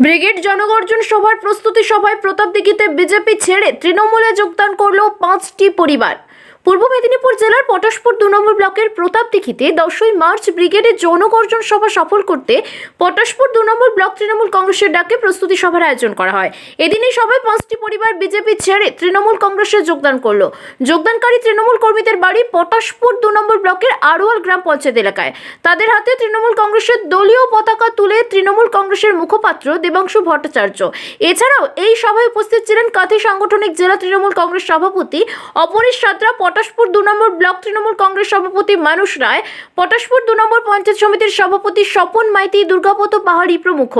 Brigade জনগর্জন সভার প্রস্তুতি সভায় প্রতাপদিঘিতে বিজেপি ছেড়ে তৃণমূলে যোগদান করল পাঁচটি পরিবার। পূর্ব মেদিনীপুর জেলার পটাশপুর দু নম্বর ব্লকের প্রতাপ প্রতাপদিঘিতে দশই মার্চ ব্রিগেডের জনগর্জন সভা সফল করতে পটাশপুর দু নম্বর ব্লক তৃণমূল কংগ্রেসের ডাকে প্রস্তুতি সভার আয়োজন করা হয়। এদিন এই সভায় পাঁচটি পরিবার বিজেপি ছেড়ে তৃণমূল কংগ্রেসে যোগদান করল। যোগদানকারী তৃণমূল কর্মীদের বাড়ি পটাশপুর দু নম্বর ব্লকের আড়োয়াল গ্রাম পঞ্চায়েত এলাকায়। তাদের হাতে তৃণমূল কংগ্রেসের দলীয় পতাকা তুলে তৃণমূল কংগ্রেসের মুখপাত্র দেবাংশু ভট্টাচার্য। এছাড়াও এই সভায় উপস্থিত ছিলেন কাঁথি সাংগঠনিক জেলা তৃণমূল কংগ্রেস সভাপতি অপরেশ সাঁতরা পটাশপুর দু নম্বর ব্লক তৃণমূল কংগ্রেস সভাপতি মানুষ রায়, পটাশপুর দু নম্বর পঞ্চায়েত সমিতির সভাপতি স্বপন মাইতি, দুর্গাপত পাহাড়ি প্রমুখ।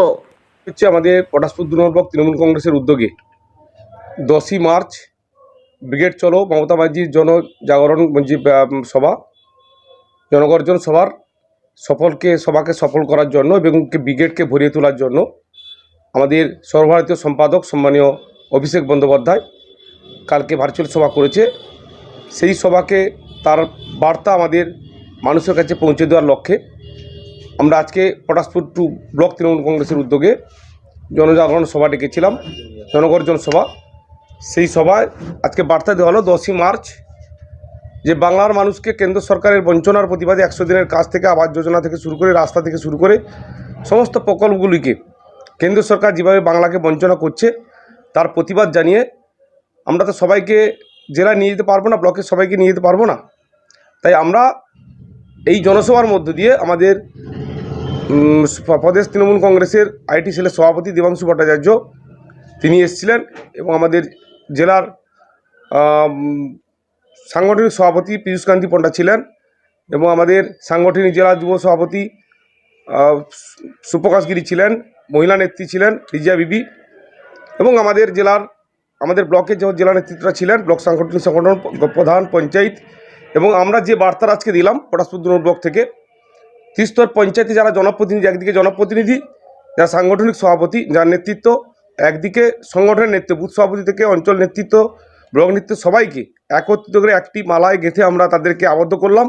হচ্ছে আমাদের পটাশপুর দু নম্বর ব্লক তৃণমূল কংগ্রেসের উদ্যোগে। দশই মার্চ, ব্রিগেড চলো, মমতা ব্যানার্জির জনজাগরণ সভা। জনগর্জন সভার সফলকে, সভাকে সফল করার জন্য এবং ব্রিগেডকে ভরিয়ে তোলার জন্য আমাদের সর্বভারতীয় সম্পাদক সম্মানীয় অভিষেক বন্দ্যোপাধ্যায় কালকে ভার্চুয়াল সভা করেছে। সেই সভাকে তার বার্তা আমাদের মানুষের কাছে পৌঁছে দেওয়ার লক্ষ্যে আমরা আজকে পটাশপুর টু ব্লক তৃণমূল কংগ্রেসের উদ্যোগে জনজাগরণ সভা ডেকেছিলাম, জনগর্জন সভা। সেই সভায় আজকে বার্তা দেওয়া হলো দশই মার্চ যে বাংলার মানুষকে কেন্দ্র সরকারের বঞ্চনার প্রতিবাদে একশো দিনের কাজ থেকে, আবাস যোজনা থেকে শুরু করে, রাস্তা থেকে শুরু করে সমস্ত প্রকল্পগুলিকে কেন্দ্র সরকার যেভাবে বাংলাকে বঞ্চনা করছে, তার প্রতিবাদ জানিয়ে আমরা তো সবাইকে জেলায় নিয়ে যেতে পারব না, ব্লকের সবাইকে নিয়ে যেতে পারব না। তাই আমরা এই জনসভার মধ্য দিয়ে আমাদের প্রদেশ তৃণমূল কংগ্রেসের আইটি সেলের সভাপতি দেবাংশু ভট্টাচার্য, তিনি এসেছিলেন এবং আমাদের জেলার সাংগঠনিক সভাপতি পীযূষ কান্তি পণ্ডা ছিলেন এবং আমাদের সাংগঠনিক জেলা যুব সভাপতি সুপ্রকাশ গিরি ছিলেন, মহিলা নেত্রী ছিলেন, রিজিয়া বিবি এবং আমাদের জেলার আমাদের ব্লকের যে জেলা নেতৃত্বরা ছিলেন, ব্লক সাংগঠনিক সংগঠন প্রধান, পঞ্চায়েত, এবং আমরা যে বার্তা আজকে দিলাম পটাশপুর ব্লক থেকে, ত্রিস্তর পঞ্চায়েতে যারা জনপ্রতিনিধি, একদিকে জনপ্রতিনিধি, যারা সাংগঠনিক সভাপতি, যার নেতৃত্ব, একদিকে সংগঠনের নেতৃত্ব, বুথ সভাপতি থেকে অঞ্চল নেতৃত্ব, ব্লক নেতৃত্ব সবাইকে একত্রিত করে একটি মালায় গেঁথে আমরা তাদেরকে আবদ্ধ করলাম,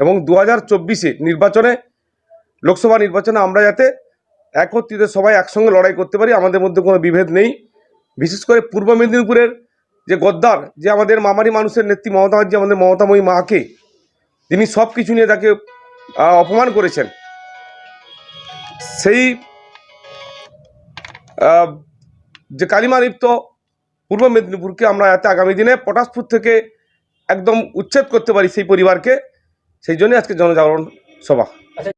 এবং দু হাজার চব্বিশে নির্বাচনে, লোকসভা নির্বাচনে আমরা যাতে একত্রিত সবাই একসঙ্গে লড়াই করতে পারি, আমাদের মধ্যে কোনো বিভেদ নেই। বিশেষ করে পূর্ব মেদিনীপুরের যে গদ্দার যে আমাদের মামারি মানুষের নেত্রী মমতা যে আমাদের মমতাময়ী মাকে তিনি সব কিছু নিয়ে তাকে অপমান করেছেন। সেই যে কালিমা লিপ্ত পূর্ব মেদিনীপুরকে আমরা যাতে আগামী দিনে পটাশপুর থেকে একদম উচ্ছেদ করতে পারি সেই পরিবারকে সেই জন্যই আজকে জনজাগরণ সভা। আচ্ছা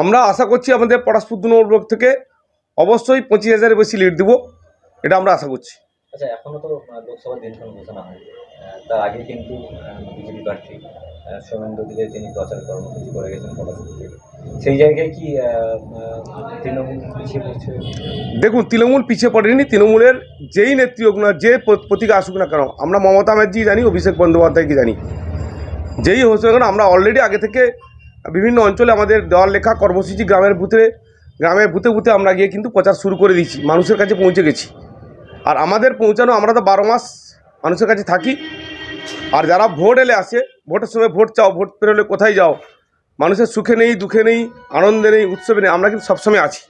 আমরা আশা করছি আমাদের পটাশপুর দু নম্বর ব্লক থেকে অবশ্যই পঁচিশ হাজারের বেশি লিড দেবো এটা আমরা আশা করছি। আচ্ছা এখনও তো আহ, দিনক্ষণ ঘোষণা তার আগে কিন্তু বিজেপি প্রার্থী সৌমেন্দ্র দিলে তিনি প্রচার কর্মসূচি করে গেছেন সেই জায়গায় কি আহ, আহ, তৃণমূল পিছিয়ে পড়ছে? দেখুন তৃণমূল পিছিয়ে পড়েনি। তৃণমূলের যেই নেত্রী হোক না যে প্রতীকে আসুক না কেন আমরা মমতা ব্যানার্জি জানি অভিষেক বন্দ্যোপাধ্যায়কে জানি। যেই হোক না কেন আমরা অলরেডি আগে থেকে বিভিন্ন অঞ্চলে আমাদের দেওয়াল লেখা কর্মসূচি গ্রামের বুথে গ্রামের ভূতে ভূতে আমরা গিয়ে কিন্তু প্রচার শুরু করে দিয়েছি, মানুষের কাছে পৌঁছে গেছি। আর আমাদের পৌঁছানো, আমরা তো বারো মাস মানুষের কাছে থাকি। আর যারা ভোট এলে আসে, ভোটের সময় ভোট চাও, ভোট পেরোলে কোথায় যাও? মানুষের সুখে নেই, দুঃখে নেই, আনন্দে নেই, উৎসবে নেই, আমরা কিন্তু সবসময় আছি।